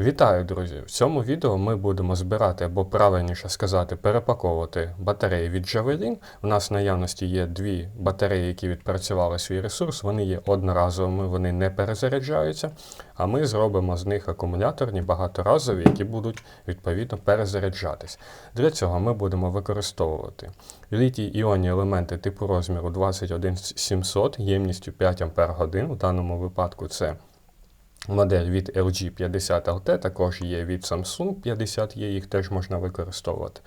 Вітаю, друзі! В цьому відео ми будемо збирати, або правильніше сказати, перепаковувати батареї від Javelin. У нас в наявності є дві батареї, які відпрацювали свій ресурс. Вони є одноразовими, вони не перезаряджаються. А ми зробимо з них акумуляторні багаторазові, які будуть відповідно перезаряджатись. Для цього ми будемо використовувати літій іонні елементи типу розміру 21700 ємністю 5 Ах. У даному випадку це Модель від LG 50 LT, також є від Samsung 50 є, їх теж можна використовувати.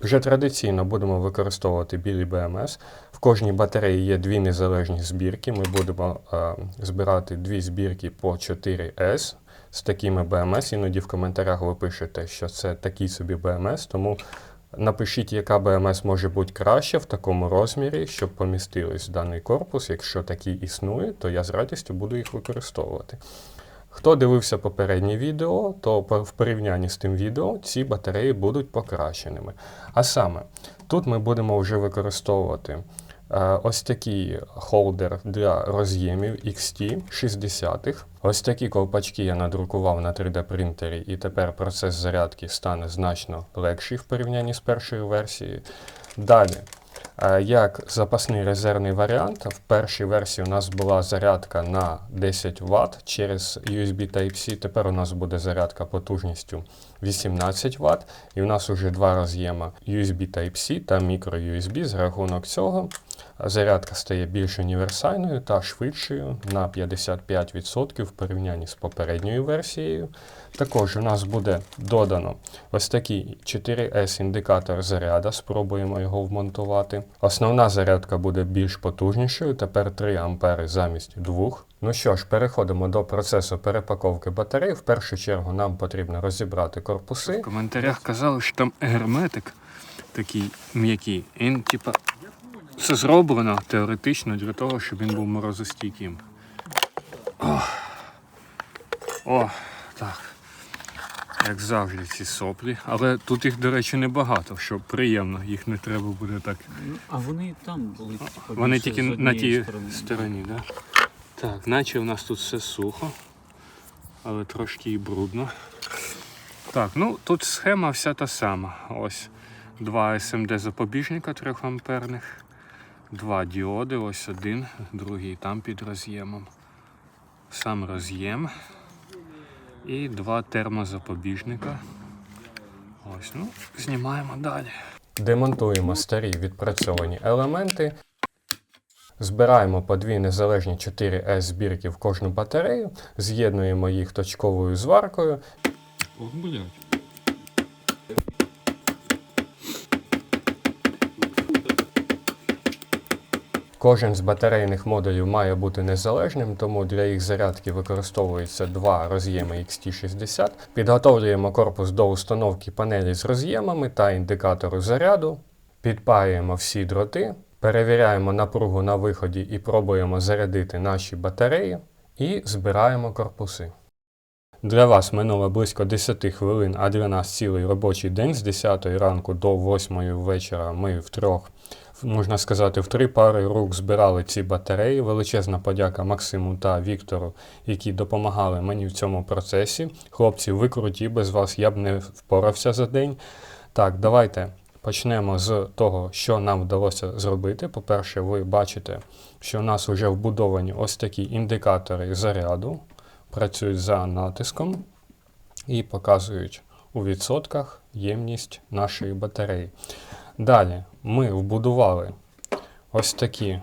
Вже традиційно будемо використовувати білі BMS. В кожній батареї є дві незалежні збірки. Ми будемо е, збирати дві збірки по 4S з такими BMS. Іноді в коментарях ви пишете, що це такий собі BMS, тому напишіть, яка BMS може бути краще в такому розмірі, щоб помістились в даний корпус. Якщо такий існує, то я з радістю буду їх використовувати. Хто дивився попереднє відео, то в порівнянні з тим відео ці батареї будуть покращеними. А саме, тут ми будемо вже використовувати е, ось такий холдер для роз'ємів XT 60-х. Ось такі ковпачки я надрукував на 3D принтері, і тепер процес зарядки стане значно легший в порівнянні з першою версією. Далі. Як запасний резервний варіант, в першій версії у нас була зарядка на 10 Вт через USB Type-C. Тепер у нас буде зарядка потужністю 18 Вт. І у нас вже два роз'єма USB Type-C та microUSB. З рахунок цього зарядка стає більш універсальною та швидшою на 55% в порівнянні з попередньою версією. Також у нас буде додано ось такий 4S індикатор заряда. Спробуємо його вмонтувати. Основна зарядка буде більш потужнішою, тепер 3 ампери замість 2. Ну що ж, переходимо до процесу перепаковки батарей. В першу чергу нам потрібно розібрати корпуси. В коментарях казали, що там герметик такий м'який. Він, типа, це зроблено теоретично для того, щоб він був морозостійким. О, О так. Як завжди, ці соплі. Але тут їх, до речі, небагато, що приємно, їх не треба буде так. А вони там були типу, Вони тільки на тій сторони. стороні, да? Так, наче у нас тут все сухо, але трошки і брудно. Так, ну тут схема вся та сама. Ось два SMD запобіжника 3 амперних, два діоди, ось один, другий там під роз'ємом. Сам роз'єм. І два термозапобіжника. Ось, ну, знімаємо далі. Демонтуємо старі відпрацьовані елементи. Збираємо по дві незалежні 4S збірки в кожну батарею, з'єднуємо їх точковою зваркою. Ох, блядь. Кожен з батарейних модулів має бути незалежним, тому для їх зарядки використовуються два роз'єми XT60. Підготовлюємо корпус до установки панелі з роз'ємами та індикатору заряду. Підпаюємо всі дроти, перевіряємо напругу на виході і пробуємо зарядити наші батареї. І збираємо корпуси. Для вас минуло близько 10 хвилин, а для нас цілий робочий день з 10 ранку до 8 вечора ми втрьох, можна сказати, в три пари рук збирали ці батареї. Величезна подяка Максиму та Віктору, які допомагали мені в цьому процесі. Хлопці, ви круті, без вас я б не впорався за день. Так, давайте почнемо з того, що нам вдалося зробити. По-перше, ви бачите, що у нас вже вбудовані ось такі індикатори заряду працюють за натиском і показують у відсотках ємність нашої батареї. Далі ми вбудували ось такі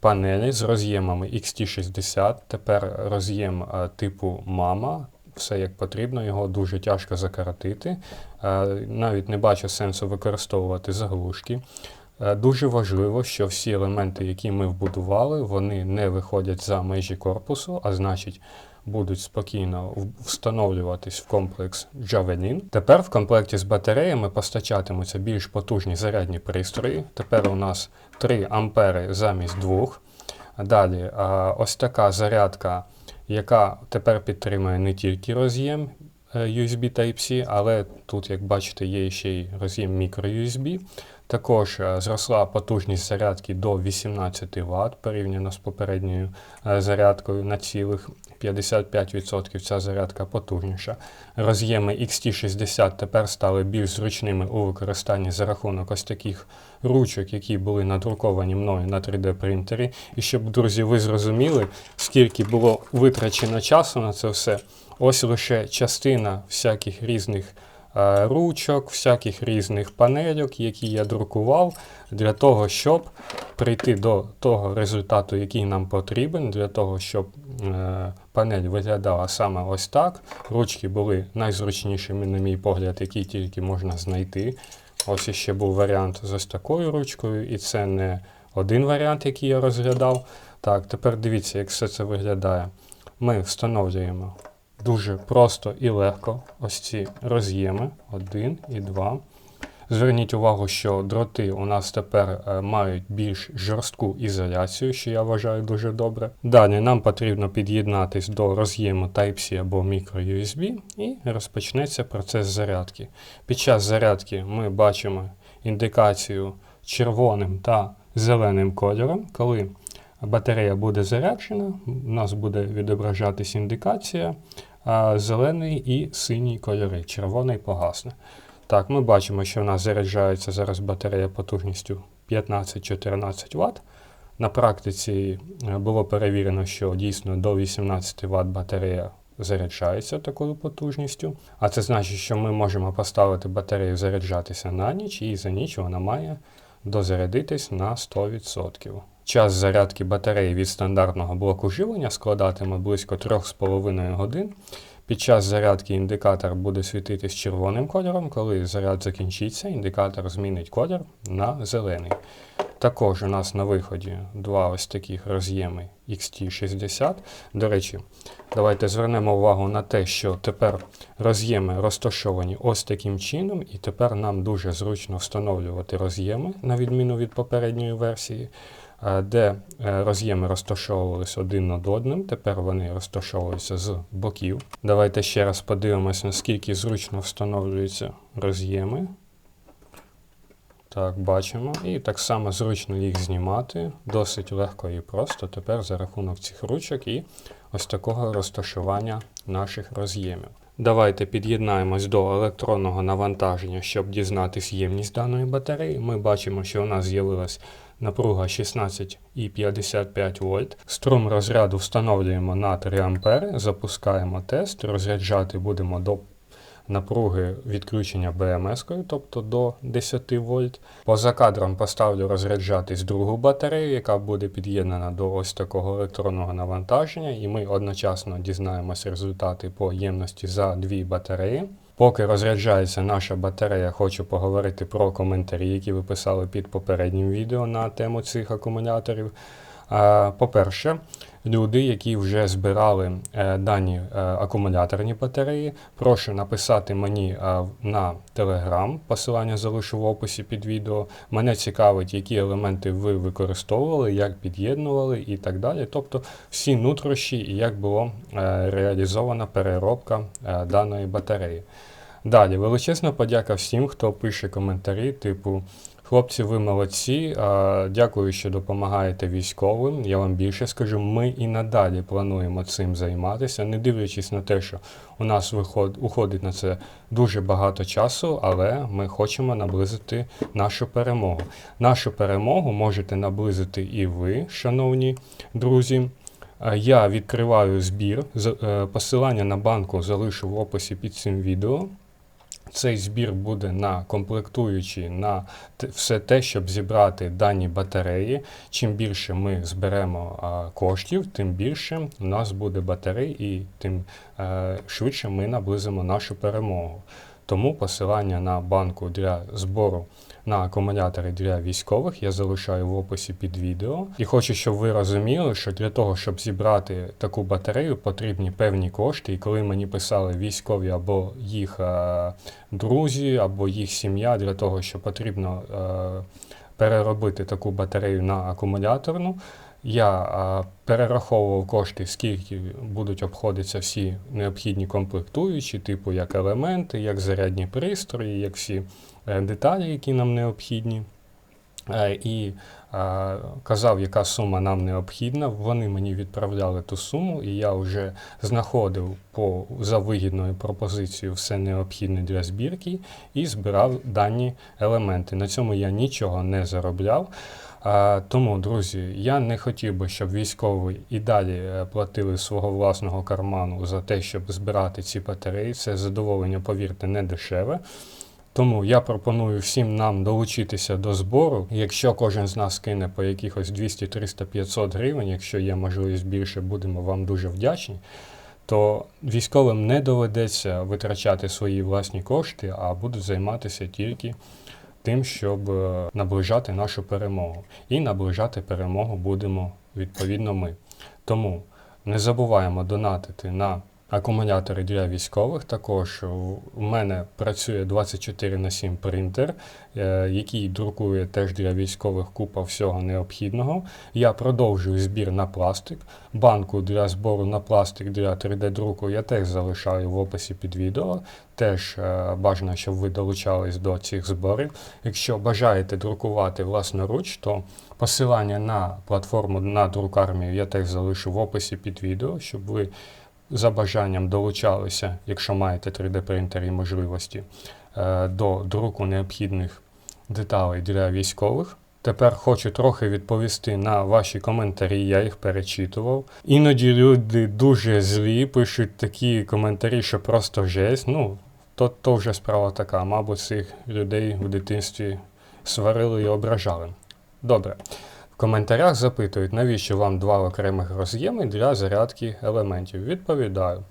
панелі з роз'ємами XT60. Тепер роз'єм е, типу мама. Все як потрібно, його дуже тяжко закоротити. Е, Навіть не бачу сенсу використовувати заглушки. Е, Дуже важливо, що всі елементи, які ми вбудували, вони не виходять за межі корпусу, а значить будуть спокійно встановлюватись в комплекс Javelin. Тепер в комплекті з батареями постачатимуться більш потужні зарядні пристрої. Тепер у нас 3 ампери замість 2. Далі ось така зарядка, яка тепер підтримує не тільки роз'єм е, USB Type-C, але тут, як бачите, є ще й роз'єм microUSB. Також е, зросла потужність зарядки до 18 Вт порівняно з попередньою е, зарядкою на цілих 55% ця зарядка потужніша. Роз'єми XT60 тепер стали більш зручними у використанні за рахунок ось таких ручок, які були надруковані мною на 3D принтері. І щоб, друзі, ви зрозуміли, скільки було витрачено часу на це все. Ось лише частина всяких різних ручок, всяких різних панельок, які я друкував, для того, щоб прийти до того результату, який нам потрібен, для того, щоб е, панель виглядала саме ось так. Ручки були найзручнішими, на мій погляд, які тільки можна знайти. Ось іще був варіант з ось такою ручкою, і це не один варіант, який я розглядав. Так, тепер дивіться, як все це виглядає. Ми встановлюємо дуже просто і легко ось ці роз'єми. Один і два. Зверніть увагу, що дроти у нас тепер е, мають більш жорстку ізоляцію, що я вважаю дуже добре. Далі нам потрібно під'єднатись до роз'єму Type-C або microUSB і розпочнеться процес зарядки. Під час зарядки ми бачимо індикацію червоним та зеленим кольором. Коли батарея буде заряджена, у нас буде відображатись індикація зелений і синій кольори, червоний погасне. Так, ми бачимо, що в нас заряджається зараз батарея потужністю 15-14 Вт. На практиці е, було перевірено, що дійсно до 18 Вт батарея заряджається такою потужністю. А це значить, що ми можемо поставити батарею заряджатися на ніч, і за ніч вона має дозарядитись на 100%. Час зарядки батареї від стандартного блоку живлення складатиме близько 3,5 годин. Під час зарядки індикатор буде світитись червоним кольором. Коли заряд закінчиться, індикатор змінить колір на зелений. Також у нас на виході два ось таких роз'єми XT60. До речі, давайте звернемо увагу на те, що тепер роз'єми розташовані ось таким чином, і тепер нам дуже зручно встановлювати роз'єми, на відміну від попередньої версії. Де е, роз'єми розташовувалися один над одним, тепер вони розташовуються з боків. Давайте ще раз подивимося, наскільки зручно встановлюються роз'єми. Так, бачимо. І так само зручно їх знімати. Досить легко і просто тепер за рахунок цих ручок і ось такого розташування наших роз'ємів. Давайте під'єднаємось до електронного навантаження, щоб дізнатись ємність даної батареї. Ми бачимо, що у нас з'явилась напруга 16,55 вольт. Струм розряду встановлюємо на 3 А, запускаємо тест, розряджати будемо до напруги відключення БМС-кою, тобто до 10 вольт. Поза кадром поставлю розряджатись другу батарею, яка буде під'єднана до ось такого електронного навантаження, і ми одночасно дізнаємося результати по ємності за дві батареї. Поки розряджається наша батарея, хочу поговорити про коментарі, які ви писали під попереднім відео на тему цих акумуляторів. По-перше, люди, які вже збирали е, дані е, акумуляторні батареї, прошу написати мені е, на Telegram, посилання залишу в описі під відео. Мене цікавить, які елементи ви використовували, як під'єднували і так далі. Тобто всі нутрощі і як було е, реалізована переробка даної батареї. Далі, величезна подяка всім, хто пише коментарі, типу. Хлопці, ви молодці. Дякую, що допомагаєте військовим. Я вам більше скажу, ми і надалі плануємо цим займатися, не дивлячись на те, що у нас уходить на це дуже багато часу, але ми хочемо наблизити нашу перемогу. Нашу перемогу можете наблизити і ви, шановні друзі. Я відкриваю збір. Е, Посилання на банку залишу в описі під цим відео. Цей збір буде на комплектуючі на все те, щоб зібрати дані батареї. Чим більше ми зберемо а, коштів, тим більше у нас буде батарей і тим а, швидше ми наблизимо нашу перемогу. Тому посилання на банку для збору на акумулятори для військових я залишаю в описі під відео. І хочу, щоб ви розуміли, що для того, щоб зібрати таку батарею, потрібні певні кошти. І коли мені писали військові або їх е, друзі, або їх сім'я, для того, що потрібно е, переробити таку батарею на акумуляторну. Я е, перераховував кошти, скільки будуть обходитися всі необхідні комплектуючі, типу як елементи, як зарядні пристрої, як всі деталі, які нам необхідні. е, і е, казав, яка сума нам необхідна. Вони мені відправляли ту суму, і я вже знаходив по за вигідною пропозицією все необхідне для збірки і збирав дані елементи. На цьому я нічого не заробляв. А, тому, друзі, я не хотів би, щоб військові і далі е, платили свого власного карману за те, щоб збирати ці батареї. Це задоволення, повірте, не дешеве. Тому я пропоную всім нам долучитися до збору. Якщо кожен з нас кине по якихось 200, 300, 500 гривень, якщо є можливість більше, будемо вам дуже вдячні. То військовим не доведеться витрачати свої власні кошти, а будуть займатися тільки тим, щоб е, наближати нашу перемогу. І наближати перемогу будемо відповідно ми. Тому не забуваємо донатити на акумулятори для військових. Також у мене працює 24 на 7 принтер, е, який друкує теж для військових купа всього необхідного. Я продовжую збір на пластик. Банку для збору на пластик для 3D-друку я теж залишаю в описі під відео. Теж е, бажано, щоб ви долучались до цих зборів. Якщо бажаєте друкувати власноруч, то посилання на платформу на друкармію я теж залишу в описі під відео, щоб ви за бажанням долучалися, якщо маєте 3D-принтер і можливості, е, до друку необхідних деталей для військових. Тепер хочу трохи відповісти на ваші коментарі, я їх перечитував. Іноді люди дуже злі, пишуть такі коментарі, що просто жесть. Ну, то, то вже справа така. Мабуть, цих людей в дитинстві сварили і ображали. Добре. Коментарях запитують, навіщо вам два окремих роз'єми для зарядки елементів. Відповідаю.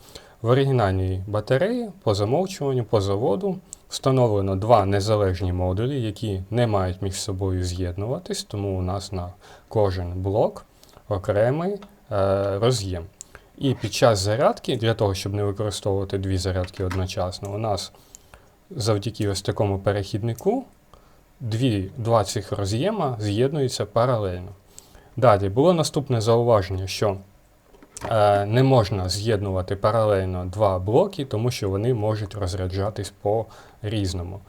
В оригінальній батареї по замовчуванню, по заводу встановлено два незалежні модулі, які не мають між собою з'єднуватись, тому у нас на кожен блок окремий е, роз'єм. І під час зарядки, для того, щоб не використовувати дві зарядки одночасно, у нас завдяки ось такому перехіднику дві, два цих роз'єма з'єднуються паралельно. Далі було наступне зауваження, що е, не можна з'єднувати паралельно два блоки, тому що вони можуть розряджатись по-різному.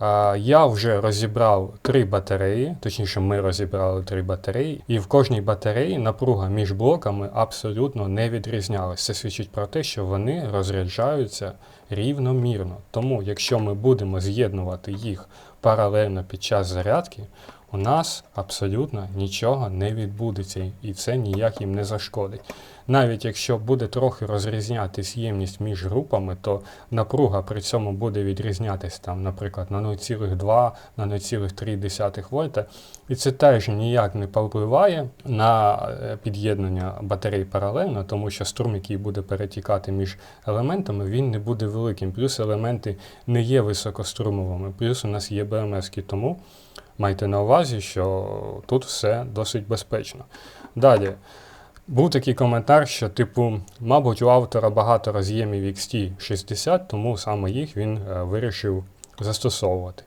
Е, я вже розібрав три батареї, точніше, ми розібрали три батареї, і в кожній батареї напруга між блоками абсолютно не відрізнялася. Це свідчить про те, що вони розряджаються рівномірно. Тому, якщо ми будемо з'єднувати їх паралельно під час зарядки, у нас абсолютно нічого не відбудеться, і це ніяк їм не зашкодить. Навіть якщо буде трохи розрізнятись ємність між групами, то напруга при цьому буде відрізнятись там, наприклад, на 0,2, на 0,3 вольта. І це теж ніяк не повпливає на е, під'єднання батарей паралельно, тому що струм, який буде перетікати між елементами, він не буде великим. Плюс елементи не є високострумовими, плюс у нас є БМС, тому майте на увазі, що тут все досить безпечно. Далі. Був такий коментар, що, типу, мабуть, у автора багато роз'ємів XT60, тому саме їх він е, вирішив застосовувати.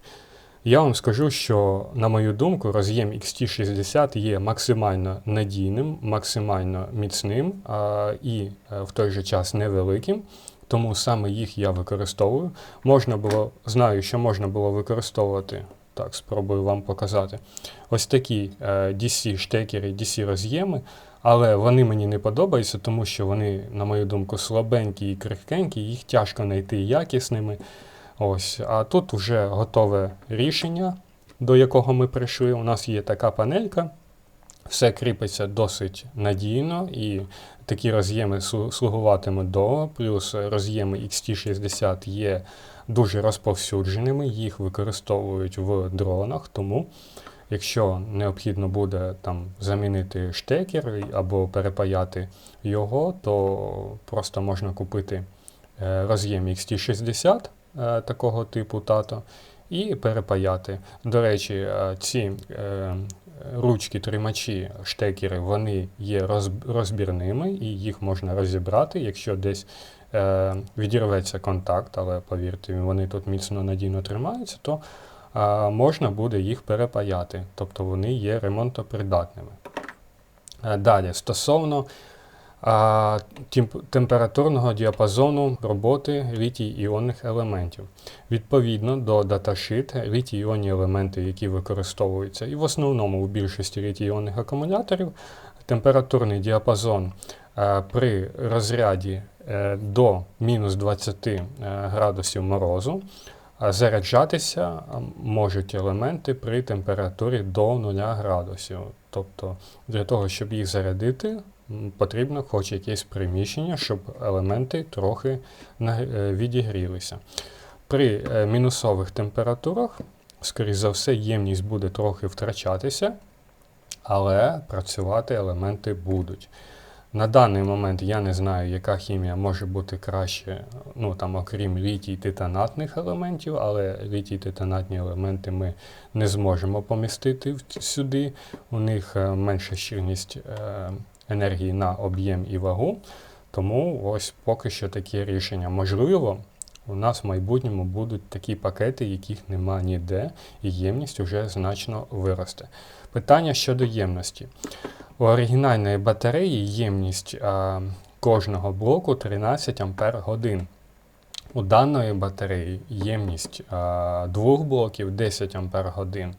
Я вам скажу, що, на мою думку, роз'єм XT60 є максимально надійним, максимально міцним а, і е, в той же час невеликим. Тому саме їх я використовую. Можна було, знаю, що можна було використовувати. Так, спробую вам показати. Ось такі е, DC-штекери, DC-роз'єми, але вони мені не подобаються, тому що вони, на мою думку, слабенькі і крихкенькі, їх тяжко знайти якісними. Ось. А тут вже готове рішення, до якого ми прийшли. У нас є така панелька, все кріпиться досить надійно, і такі роз'єми слу- слугуватимуть довго, плюс роз'єми XT60 є дуже розповсюдженими, їх використовують в дронах, тому якщо необхідно буде там замінити штекер або перепаяти його, то просто можна купити е, роз'єм XT60 е, такого типу тато і перепаяти. До речі, е, ці ручки, тримачі, штекери, вони є розбірними і їх можна розібрати, якщо десь е, відірветься контакт, але повірте, вони тут міцно надійно тримаються, то е, можна буде їх перепаяти, тобто вони є ремонтопридатними. Е, Далі, стосовно температурного діапазону роботи літій-іонних елементів. Відповідно до даташит, літій-іонні елементи, які використовуються, і в основному у більшості літій-іонних акумуляторів, температурний діапазон е, при розряді е, до мінус 20 е, градусів морозу. Заряджатися можуть елементи при температурі до 0 градусів. Тобто для того, щоб їх зарядити, потрібно хоч якесь приміщення, щоб елементи трохи е, відігрілися. При е, мінусових температурах, скоріш за все, ємність буде трохи втрачатися, але працювати елементи будуть. На даний момент я не знаю, яка хімія може бути краще, ну там, окрім літій-титанатних елементів, але літій-титанатні елементи ми не зможемо помістити сюди. У них е, менша щільність е, енергії на об'єм і вагу. Тому ось поки що таке рішення. Можливо, у нас в майбутньому будуть такі пакети, яких нема ніде, і ємність вже значно виросте. Питання щодо ємності. У оригінальної батареї ємність а, кожного блоку 13 Ампер годин. У даної батареї ємність а, двох блоків 10 Ампер годин.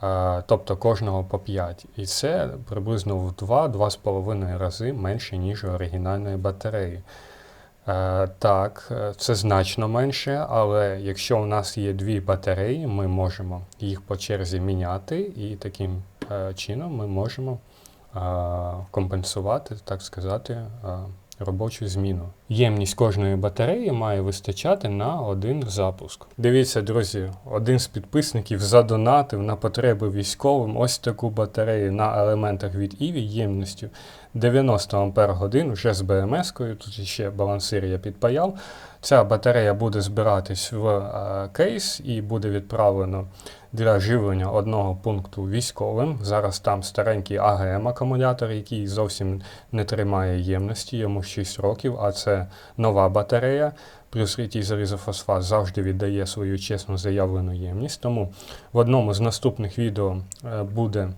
А, тобто кожного по 5. І це приблизно в 2-2,5 рази менше, ніж оригінальної батареї. Е, так, е, це значно менше, але якщо у нас є дві батареї, ми можемо їх по черзі міняти, і таким е, чином ми можемо е, компенсувати, так сказати, е, робочу зміну. Ємність кожної батареї має вистачати на один запуск. Дивіться, друзі, один з підписників задонатив на потреби військовим ось таку батарею на елементах від Іві ємністю 90 Ампер годин вже з БМС-кою. Тут ще балансир я підпаяв. Ця батарея буде збиратись в е, кейс і буде відправлено для живлення одного пункту військовим. Зараз там старенький АГМ акумулятор, який зовсім не тримає ємності, йому 6 років, а це нова батарея. Плюс літій залізофосфат завжди віддає свою чесно заявлену ємність. Тому в одному з наступних відео е, буде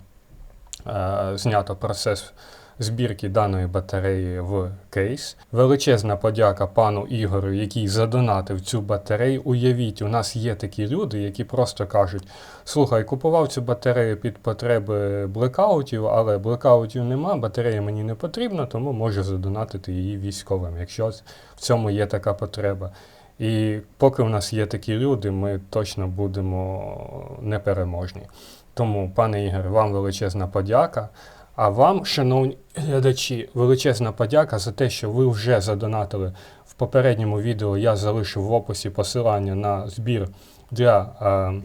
е, знято процес збірки даної батареї в кейс. Величезна подяка пану Ігорю, який задонатив цю батарею. Уявіть, у нас є такі люди, які просто кажуть: слухай, купував цю батарею під потреби блекаутів, але блекаутів нема, батарея мені не потрібна, тому можу задонатити її військовим, якщо в цьому є така потреба. І поки у нас є такі люди, ми точно будемо непереможні. Тому, пане Ігор, вам величезна подяка. А вам, шановні глядачі, величезна подяка за те, що ви вже задонатили в попередньому відео. Я залишив в описі посилання на збір для е,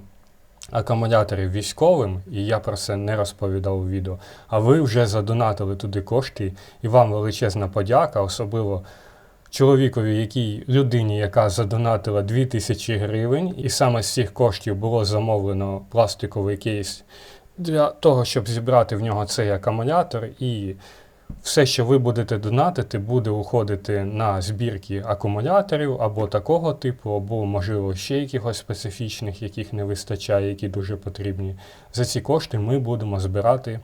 акумуляторів військовим, і я про це не розповідав у відео. А ви вже задонатили туди кошти, і вам величезна подяка, особливо чоловікові, якій людині, яка задонатила 2000 гривень, і саме з цих коштів було замовлено пластиковий кейс для того, щоб зібрати в нього цей акумулятор, і все, що ви будете донатити, буде уходити на збірки акумуляторів або такого типу, або, можливо, ще якихось специфічних, яких не вистачає, які дуже потрібні. За ці кошти ми будемо збирати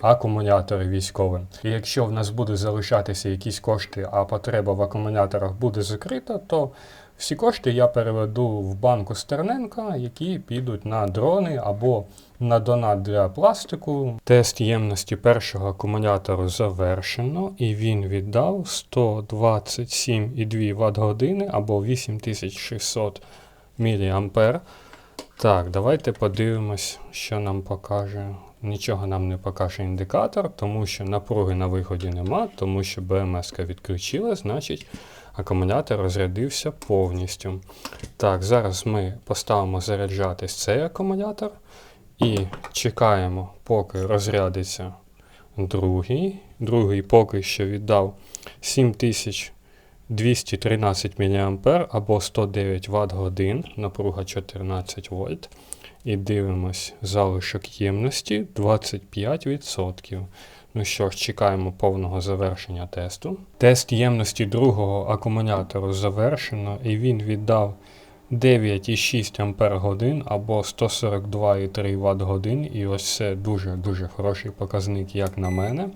акумулятори військовим. І якщо в нас буде залишатися якісь кошти, а потреба в акумуляторах буде закрита, то всі кошти я переведу в банку Стерненка, які підуть на дрони або на донат для пластику. Тест ємності першого акумулятору завершено, і він віддав 127,2 Вт години або 8600 мА. Так, давайте подивимось, що нам покаже. Нічого нам не покаже індикатор, тому що напруги на виході нема, тому що БМС відключила, значить акумулятор розрядився повністю. Так, зараз ми поставимо заряджатись цей акумулятор і чекаємо, поки розрядиться другий. Другий поки що віддав 7213 мА або 109 Вт годин, напруга 14 вольт. І дивимось залишок ємності 25%. Ну що ж, чекаємо повного завершення тесту. Тест ємності другого акумулятору завершено, і він віддав 9,6 Ампер годин або 142,3 Вт годин. І ось це дуже-дуже хороший показник, як на мене.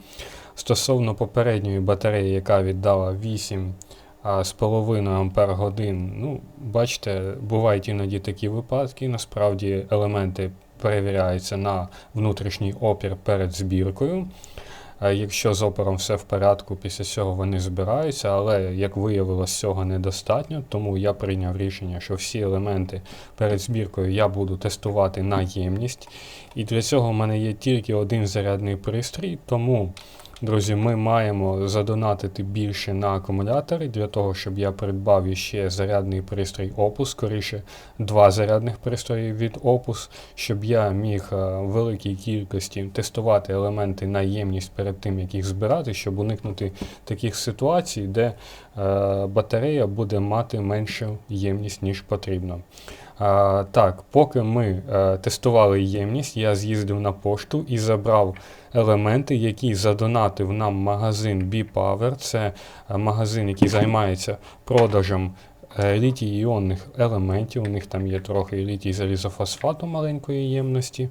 Стосовно попередньої батареї, яка віддала 8 а, з половиною ампер годин, ну, бачите, бувають іноді такі випадки. Насправді елементи перевіряються на внутрішній опір перед збіркою. Якщо з опором все в порядку, після цього вони збираються, але як виявилось, цього недостатньо, тому я прийняв рішення, що всі елементи перед збіркою я буду тестувати на ємність. І для цього в мене є тільки один зарядний пристрій, тому, друзі, ми маємо задонатити більше на акумулятори для того, щоб я придбав іще зарядний пристрій Opus, скоріше два зарядних пристрої від Opus, щоб я міг е, в великій кількості тестувати елементи на ємність перед тим, як їх збирати, щоб уникнути таких ситуацій, де е, батарея буде мати меншу ємність, ніж потрібно. Так, поки ми е, тестували ємність, я з'їздив на пошту і забрав елементи, які задонатив нам магазин B-Power. Це е, магазин, який займається продажем е, літій-іонних елементів. У них там є трохи літій залізофосфату маленької ємності.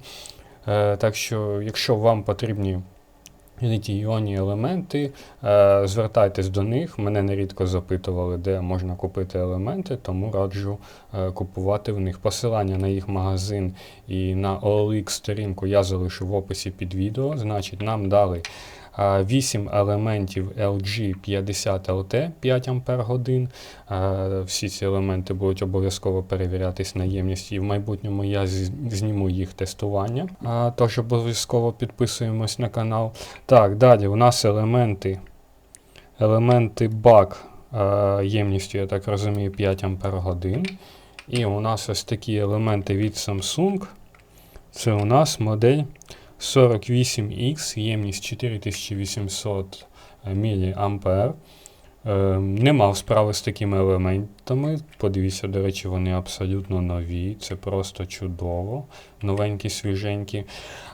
Так що, якщо вам потрібні літій-іонні елементи, е, звертайтесь до них. Мене нерідко запитували, де можна купити елементи, тому раджу е, купувати в них. Посилання на їх магазин і на OLX сторінку я залишу в описі під відео. Значить, нам дали. 8 елементів LG 50 LT 5 Ампер годин. Е, Всі ці елементи будуть обов'язково перевірятись на ємність, і в майбутньому я зніму їх тестування. Тож обов'язково підписуємось на канал. Так, далі у нас елементи. Елементи бак ємністю, я так розумію, 5 Ампер годин. І у нас ось такі елементи від Samsung. Це у нас модель 48X, ємність 4800 мА. Е, не мав справи з такими елементами. Подивіться, до речі, вони абсолютно нові. Це просто чудово. Новенькі, свіженькі.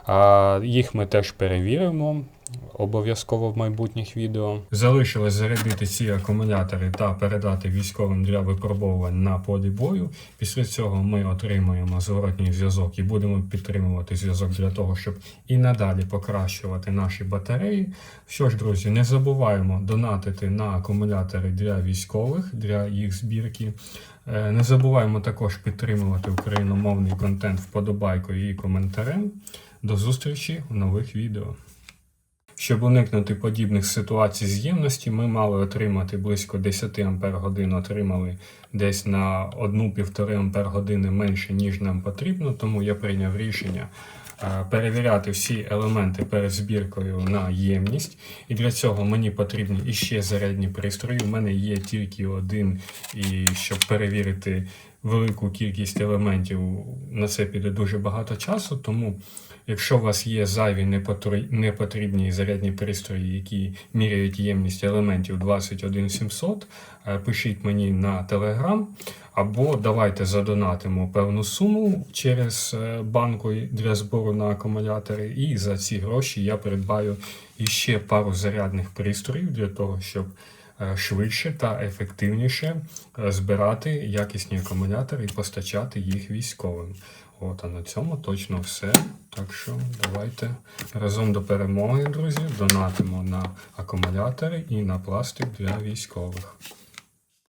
А, їх ми теж перевіримо. Обов'язково в майбутніх відео. Залишилось зарядити ці акумулятори та передати військовим для випробовувань на полі бою. Після цього ми отримуємо зворотній зв'язок і будемо підтримувати зв'язок для того, щоб і надалі покращувати наші батареї. Що ж, друзі, не забуваємо донатити на акумулятори для військових, для їх збірки. Е, Не забуваємо також підтримувати україномовний контент вподобайкою і коментарем. До зустрічі у нових відео. Щоб уникнути подібних ситуацій з ємності, ми мали отримати близько 10 Ампер годин, отримали десь на 1-1,5 Ампер години менше, ніж нам потрібно, тому я прийняв рішення е, перевіряти всі елементи перед збіркою на ємність. І для цього мені потрібні іще зарядні пристрої. У мене є тільки один, і щоб перевірити велику кількість елементів, на це піде дуже багато часу, тому. Якщо у вас є зайві непотрібні зарядні пристрої, які міряють ємність елементів 21700, е, пишіть мені на Telegram, або давайте задонатимо певну суму через е, банку для збору на акумулятори, і за ці гроші я придбаю іще пару зарядних пристроїв для того, щоб швидше та ефективніше е, збирати якісні акумулятори і постачати їх військовим. От, а на цьому точно все. Так що давайте разом до перемоги, друзі, донатимо на акумулятори і на пластик для військових.